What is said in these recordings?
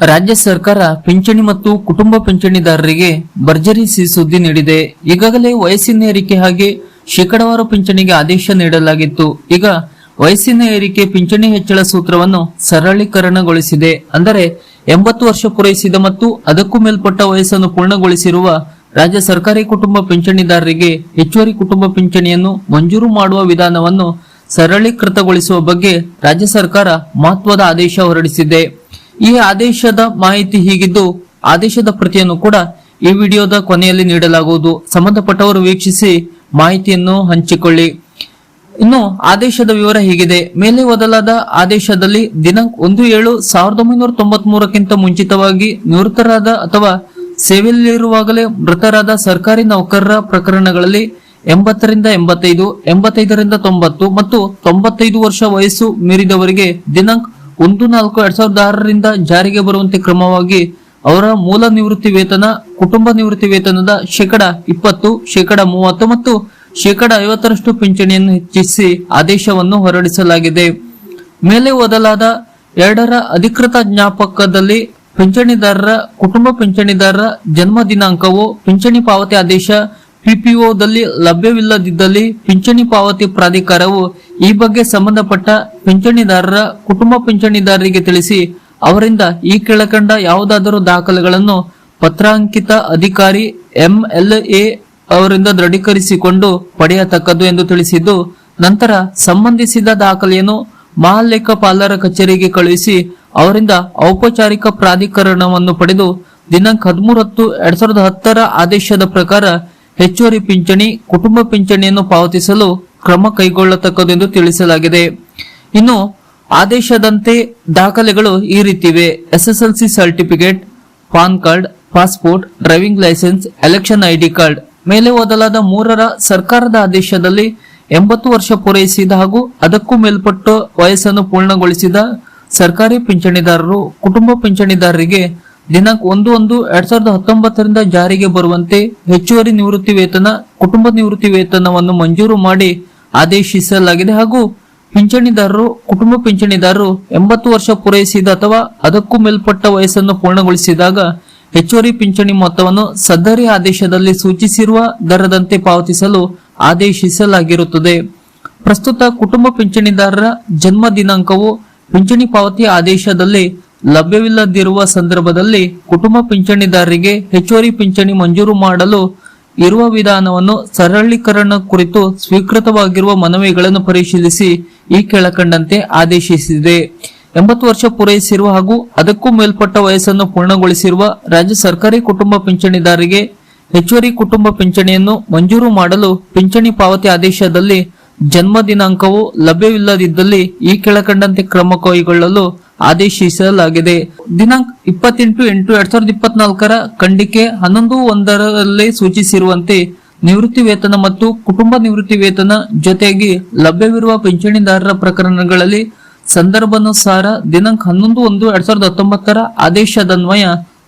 ರಾಜ್ಯ ಸರ್ಕಾರ ಪಿಂಚಣಿ ಮತ್ತು ಕುಟುಂಬ ಪಿಂಚಣಿದಾರರಿಗೆ ಭರ್ಜರಿ ಸುದ್ದಿ ನೀಡಿದೆ. ಈಗಾಗಲೇ ವಯಸ್ಸಿನ ಏರಿಕೆ ಹಾಗೆ ಶೇಕಡಾವಾರು ಪಿಂಚಣಿಗೆ ಆದೇಶ ನೀಡಲಾಗಿತ್ತು. ಈಗ ವಯಸ್ಸಿನ ಏರಿಕೆ ಪಿಂಚಣಿ ಹೆಚ್ಚಳ ಸೂತ್ರವನ್ನು ಸರಳೀಕರಣಗೊಳಿಸಿದೆ. ಅಂದರೆ ಎಂಬತ್ತು ವರ್ಷ ಪೂರೈಸಿದ ಮತ್ತು ಅದಕ್ಕೂ ಮೇಲ್ಪಟ್ಟ ವಯಸ್ಸನ್ನು ಪೂರ್ಣಗೊಳಿಸಿರುವ ರಾಜ್ಯ ಸರ್ಕಾರಿ ಕುಟುಂಬ ಪಿಂಚಣಿದಾರರಿಗೆ ಹೆಚ್ಚುವರಿ ಕುಟುಂಬ ಪಿಂಚಣಿಯನ್ನು ಮಂಜೂರು ಮಾಡುವ ವಿಧಾನವನ್ನು ಸರಳೀಕೃತಗೊಳಿಸುವ ಬಗ್ಗೆ ರಾಜ್ಯ ಸರ್ಕಾರ ಮಹತ್ವದ ಆದೇಶ ಹೊರಡಿಸಿದೆ. ಈ ಆದೇಶದ ಮಾಹಿತಿ ಹೀಗಿದ್ದು, ಆದೇಶದ ಪ್ರತಿಯನ್ನು ಕೂಡ ಈ ವಿಡಿಯೋದ ಕೊನೆಯಲ್ಲಿ ನೀಡಲಾಗುವುದು. ಸಂಬಂಧಪಟ್ಟವರು ವೀಕ್ಷಿಸಿ ಮಾಹಿತಿಯನ್ನು ಹಂಚಿಕೊಳ್ಳಿ. ಇನ್ನು, ಆದೇಶದ ವಿವರ ಹೀಗಿದೆ. ಮೇಲೆ ಓದಲಾದ ಆದೇಶದಲ್ಲಿ ದಿನಾಂಕ ಒಂದು ಏಳು ಸಾವಿರದ ಒಂಬೈನೂರ ತೊಂಬತ್ ಮೂರಕ್ಕಿಂತ ಮುಂಚಿತವಾಗಿ ನಿವೃತ್ತರಾದ ಅಥವಾ ಸೇವೆಯಲ್ಲಿರುವಾಗಲೇ ಮೃತರಾದ ಸರ್ಕಾರಿ ನೌಕರರ ಪ್ರಕರಣಗಳಲ್ಲಿ ಎಂಬತ್ತರಿಂದ ಎಂಬತ್ತೈದು, ಎಂಬತ್ತೈದರಿಂದ ತೊಂಬತ್ತು ಮತ್ತು ತೊಂಬತ್ತೈದು ವರ್ಷ ವಯಸ್ಸು ಮೀರಿದವರಿಗೆ ದಿನಾಂಕ ಒಂದು ನಾಲ್ಕು ಎರಡ್ ಸಾವಿರದ ಆರರಿಂದ ಜಾರಿಗೆ ಬರುವಂತೆ ಕ್ರಮವಾಗಿ ಅವರ ಮೂಲ ನಿವೃತ್ತಿ ವೇತನ, ಕುಟುಂಬ ನಿವೃತ್ತಿ ವೇತನದ ಶೇಕಡ ಇಪ್ಪತ್ತು, ಶೇಕಡ ಮೂವತ್ತು ಮತ್ತು ಶೇಕಡ ಐವತ್ತರಷ್ಟು ಪಿಂಚಣಿಯನ್ನು ಹೆಚ್ಚಿಸಿ ಆದೇಶವನ್ನು ಹೊರಡಿಸಲಾಗಿದೆ. ಮೇಲೆ ಓದಲಾದ ಎರಡರ ಅಧಿಕೃತ ಜ್ಞಾಪಕದಲ್ಲಿ ಪಿಂಚಣಿದಾರರ ಕುಟುಂಬ ಪಿಂಚಣಿದಾರರ ಜನ್ಮ ದಿನಾಂಕವು ಪಿಂಚಣಿ ಪಾವತಿ ಆದೇಶ ಪಿಪಿಒದಲ್ಲಿ ಲಭ್ಯವಿಲ್ಲದಿದ್ದಲ್ಲಿ ಪಿಂಚಣಿ ಪಾವತಿ ಪ್ರಾಧಿಕಾರವು ಈ ಬಗ್ಗೆ ಸಂಬಂಧಪಟ್ಟ ಪಿಂಚಣಿದಾರರ ಕುಟುಂಬ ಪಿಂಚಣಿದಾರರಿಗೆ ತಿಳಿಸಿ, ಅವರಿಂದ ಈ ಕೆಳಕಂಡ ಯಾವುದಾದರೂ ದಾಖಲೆಗಳನ್ನು ಪತ್ರಾಂಕಿತ ಅಧಿಕಾರಿ ಎಂಎಲ್ಎ ಅವರಿಂದ ದೃಢೀಕರಿಸಿಕೊಂಡು ಪಡೆಯತಕ್ಕದ್ದು ಎಂದು ತಿಳಿಸಿದ್ದು, ನಂತರ ಸಂಬಂಧಿಸಿದ ದಾಖಲೆಯನ್ನು ಮಹಾಲೇಖಪಾಲರ ಕಚೇರಿಗೆ ಕಳುಹಿಸಿ, ಅವರಿಂದ ಔಪಚಾರಿಕ ಪ್ರಾಧಿಕರಣವನ್ನು ಪಡೆದು ದಿನಾಂಕ ಹದಿಮೂರು ಹತ್ತು ಎರಡ್ ಸಾವಿರದ ಹತ್ತರ ಆದೇಶದ ಪ್ರಕಾರ ಹೆಚ್ಚುವರಿ ಪಿಂಚಣಿ, ಕುಟುಂಬ ಪಿಂಚಣಿಯನ್ನು ಪಾವತಿಸಲು ಕ್ರಮ ಕೈಗೊಳ್ಳತಕ್ಕದ್ದು ತಿಳಿಸಲಾಗಿದೆ. ಇನ್ನು, ಆದೇಶದಂತೆ ದಾಖಲೆಗಳು ಈ ರೀತಿವೆ. SSLC certificate, PAN card, passport, driving licence, election ID card. ಮೇಲೆ ಓದಲಾದ ಮೂರರ ಸರ್ಕಾರದ ಆದೇಶದಲ್ಲಿ ಎಂಬತ್ತು ವರ್ಷ ಪೂರೈಸಿದ ಹಾಗೂ ಅದಕ್ಕೂ ಮೇಲ್ಪಟ್ಟು ವಯಸ್ಸನ್ನು ಪೂರ್ಣಗೊಳಿಸಿದ ಸರ್ಕಾರಿ ಪಿಂಚಣಿದಾರರು, ಕುಟುಂಬ ಪಿಂಚಣಿದಾರರಿಗೆ ದಿನಾಂಕ ಒಂದು ಒಂದು ಎರಡ್ ಸಾವಿರದ ಹತ್ತೊಂಬತ್ತರಿಂದ ಜಾರಿಗೆ ಬರುವಂತೆ ಹೆಚ್ಚುವರಿ ನಿವೃತ್ತಿ ವೇತನ, ಕುಟುಂಬ ನಿವೃತ್ತಿ ವೇತನವನ್ನು ಮಂಜೂರು ಮಾಡಿ ಆದೇಶಿಸಲಾಗಿದೆ ಹಾಗೂ ಪಿಂಚಣಿದಾರರು, ಕುಟುಂಬ ಪಿಂಚಣಿದಾರರು ಎಂಬತ್ತು ವರ್ಷ ಪೂರೈಸಿದ ಅಥವಾ ಅದಕ್ಕೂ ಮೇಲ್ಪಟ್ಟ ವಯಸ್ಸನ್ನು ಪೂರ್ಣಗೊಳಿಸಿದಾಗ ಹೆಚ್ಚುವರಿ ಪಿಂಚಣಿ ಮೊತ್ತವನ್ನು ಸದರಿ ಆದೇಶದಲ್ಲಿ ಸೂಚಿಸಿರುವ ದರದಂತೆ ಪಾವತಿಸಲು ಆದೇಶಿಸಲಾಗಿರುತ್ತದೆ. ಪ್ರಸ್ತುತ ಕುಟುಂಬ ಪಿಂಚಣಿದಾರರ ಜನ್ಮ ದಿನಾಂಕವು ಪಿಂಚಣಿ ಪಾವತಿ ಆದೇಶದಲ್ಲಿ ಲಭ್ಯವಿಲ್ಲದಿರುವ ಸಂದರ್ಭದಲ್ಲಿ ಕುಟುಂಬ ಪಿಂಚಣಿದಾರರಿಗೆ ಹೆಚ್ಚುವರಿ ಪಿಂಚಣಿ ಮಂಜೂರು ಮಾಡಲು ಇರುವ ವಿಧಾನವನ್ನು ಸರಳೀಕರಣ ಕುರಿತು ಸ್ವೀಕೃತವಾಗಿರುವ ಮನವಿಗಳನ್ನು ಪರಿಶೀಲಿಸಿ ಈ ಕೆಳಕಂಡಂತೆ ಆದೇಶಿಸಿದೆ. ಎಂಬತ್ತು ವರ್ಷ ಪೂರೈಸಿರುವ ಹಾಗೂ ಅದಕ್ಕೂ ಮೇಲ್ಪಟ್ಟ ವಯಸ್ಸನ್ನು ಪೂರ್ಣಗೊಳಿಸಿರುವ ರಾಜ್ಯ ಸರ್ಕಾರಿ ಕುಟುಂಬ ಪಿಂಚಣಿದಾರರಿಗೆ ಹೆಚ್ಚುವರಿ ಕುಟುಂಬ ಪಿಂಚಣಿಯನ್ನು ಮಂಜೂರು ಮಾಡಲು ಪಿಂಚಣಿ ಪಾವತಿ ಆದೇಶದಲ್ಲಿ ಜನ್ಮ ದಿನಾಂಕವು ಲಭ್ಯವಿಲ್ಲದಿದ್ದಲ್ಲಿ ಈ ಕೆಳಕಂಡಂತೆ ಕ್ರಮ ಕೈಗೊಳ್ಳಲು ಆದೇಶಿಸಲಾಗಿದೆ. ದಿನಾಂಕ ಇಪ್ಪತ್ತೆಂಟು ಎಂಟು ಎರಡ್ ಸಾವಿರದ ಇಪ್ಪತ್ನಾಲ್ಕರ ಖಂಡಿಕೆ ಹನ್ನೊಂದು ಒಂದರಲ್ಲಿ ಸೂಚಿಸಿರುವಂತೆ ನಿವೃತ್ತಿ ವೇತನ ಮತ್ತು ಕುಟುಂಬ ನಿವೃತ್ತಿ ವೇತನ ಜೊತೆಗೆ ಲಭ್ಯವಿರುವ ಪಿಂಚಣಿದಾರರ ಪ್ರಕರಣಗಳಲ್ಲಿ ಸಂದರ್ಭಾನುಸಾರ ದಿನಾಂಕ ಹನ್ನೊಂದು ಒಂದು ಎರಡ್ ಸಾವಿರದ ಹತ್ತೊಂಬತ್ತರ ಆದೇಶದನ್ವಯ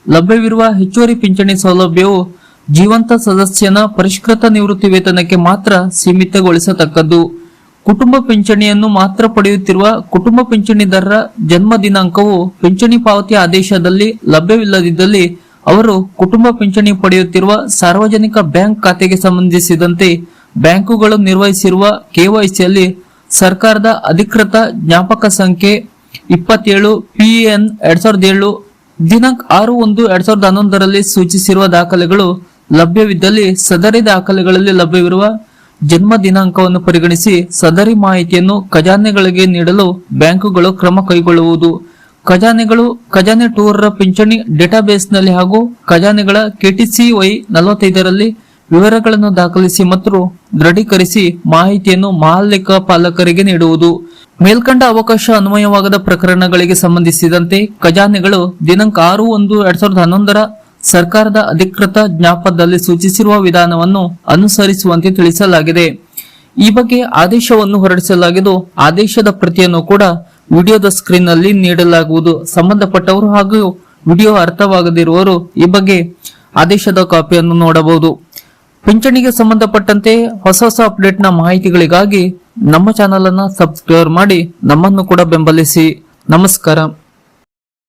ಲಭ್ಯವಿರುವ ಹೆಚ್ಚುವರಿ ಪಿಂಚಣಿ ಸೌಲಭ್ಯವು ಜೀವಂತ ಸದಸ್ಯನ ಪರಿಷ್ಕೃತ ನಿವೃತ್ತಿ ವೇತನಕ್ಕೆ ಮಾತ್ರ ಸೀಮಿತಗೊಳಿಸತಕ್ಕದ್ದು. ಕುಟುಂಬ ಪಿಂಚಣಿಯನ್ನು ಮಾತ್ರ ಪಡೆಯುತ್ತಿರುವ ಕುಟುಂಬ ಪಿಂಚಣಿದಾರರ ಜನ್ಮ ದಿನಾಂಕವು ಪಿಂಚಣಿ ಪಾವತಿ ಆದೇಶದಲ್ಲಿ ಲಭ್ಯವಿಲ್ಲದಿದ್ದಲ್ಲಿ ಅವರು ಕುಟುಂಬ ಪಿಂಚಣಿ ಪಡೆಯುತ್ತಿರುವ ಸಾರ್ವಜನಿಕ ಬ್ಯಾಂಕ್ ಖಾತೆಗೆ ಸಂಬಂಧಿಸಿದಂತೆ ಬ್ಯಾಂಕುಗಳು ನಿರ್ವಹಿಸಿರುವ ಕೆವೈಸಿಯಲ್ಲಿ ಸರ್ಕಾರದ ಅಧಿಕೃತ ಜ್ಞಾಪಕ ಸಂಖ್ಯೆ ಇಪ್ಪತ್ತೇಳು ಪಿಎನ್ ಎರಡ್ ಸಾವಿರದ ಏಳು, ದಿನಾಂಕ ಆರು ಒಂದು ಎರಡ್ ಸಾವಿರದ ಹನ್ನೊಂದರಲ್ಲಿ ಸೂಚಿಸಿರುವ ದಾಖಲೆಗಳು ಲಭ್ಯವಿದ್ದಲ್ಲಿ ಸದರಿ ದಾಖಲೆಗಳಲ್ಲಿ ಲಭ್ಯವಿರುವ ಜನ್ಮ ದಿನಾಂಕವನ್ನು ಪರಿಗಣಿಸಿ ಸದರಿ ಮಾಹಿತಿಯನ್ನು ಖಜಾನೆಗಳಿಗೆ ನೀಡಲು ಬ್ಯಾಂಕುಗಳು ಕ್ರಮ ಕೈಗೊಳ್ಳುವುದು. ಖಜಾನೆಗಳು ಖಜಾನೆ ಟೂರರ ಪಿಂಚಣಿ ಡೇಟಾಬೇಸ್ನಲ್ಲಿ ಹಾಗೂ ಖಜಾನೆಗಳ ಕೆಟಿಸಿವೈ ನಲವತ್ತೈದರಲ್ಲಿ ವಿವರಗಳನ್ನು ದಾಖಲಿಸಿ ಮತ್ತು ದೃಢೀಕರಿಸಿ ಮಾಹಿತಿಯನ್ನು ಮಹಾಲೇಖ ಪಾಲಕರಿಗೆ ನೀಡುವುದು. ಮೇಲ್ಕಂಡ ಅವಕಾಶ ಅನ್ವಯವಾಗದ ಪ್ರಕರಣಗಳಿಗೆ ಸಂಬಂಧಿಸಿದಂತೆ ಖಜಾನೆಗಳು ದಿನಾಂಕ ಆರು ಒಂದು ಎರಡ್ ಸಾವಿರದ ಹನ್ನೊಂದರ ಸರ್ಕಾರದ ಅಧಿಕೃತ ಜ್ಞಾಪಕದಲ್ಲಿ ಸೂಚಿಸಿರುವ ವಿಧಾನವನ್ನು ಅನುಸರಿಸುವಂತೆ ತಿಳಿಸಲಾಗಿದೆ. ಈ ಬಗ್ಗೆ ಆದೇಶವನ್ನು ಹೊರಡಿಸಲಾಗಿದ್ದು, ಆದೇಶದ ಪ್ರತಿಯನ್ನು ಕೂಡ ವಿಡಿಯೋದ ಸ್ಕ್ರೀನ್ನಲ್ಲಿ ನೀಡಲಾಗುವುದು. ಸಂಬಂಧಪಟ್ಟವರು ಹಾಗೂ ವಿಡಿಯೋ ಅರ್ಥವಾಗದಿರುವವರು ಈ ಬಗ್ಗೆ ಆದೇಶದ ಕಾಪಿಯನ್ನು ನೋಡಬಹುದು. ಪಿಂಚಣಿಗೆ ಸಂಬಂಧಪಟ್ಟಂತೆ ಹೊಸ ಹೊಸ ಅಪ್ಡೇಟ್ನ ಮಾಹಿತಿಗಳಿಗಾಗಿ ನಮ್ಮ ಚಾನಲ್ ಅನ್ನ ಸಬ್ಸ್ಕ್ರೈಬ್ ಮಾಡಿ ನಮ್ಮನ್ನು ಕೂಡ ಬೆಂಬಲಿಸಿ. ನಮಸ್ಕಾರ.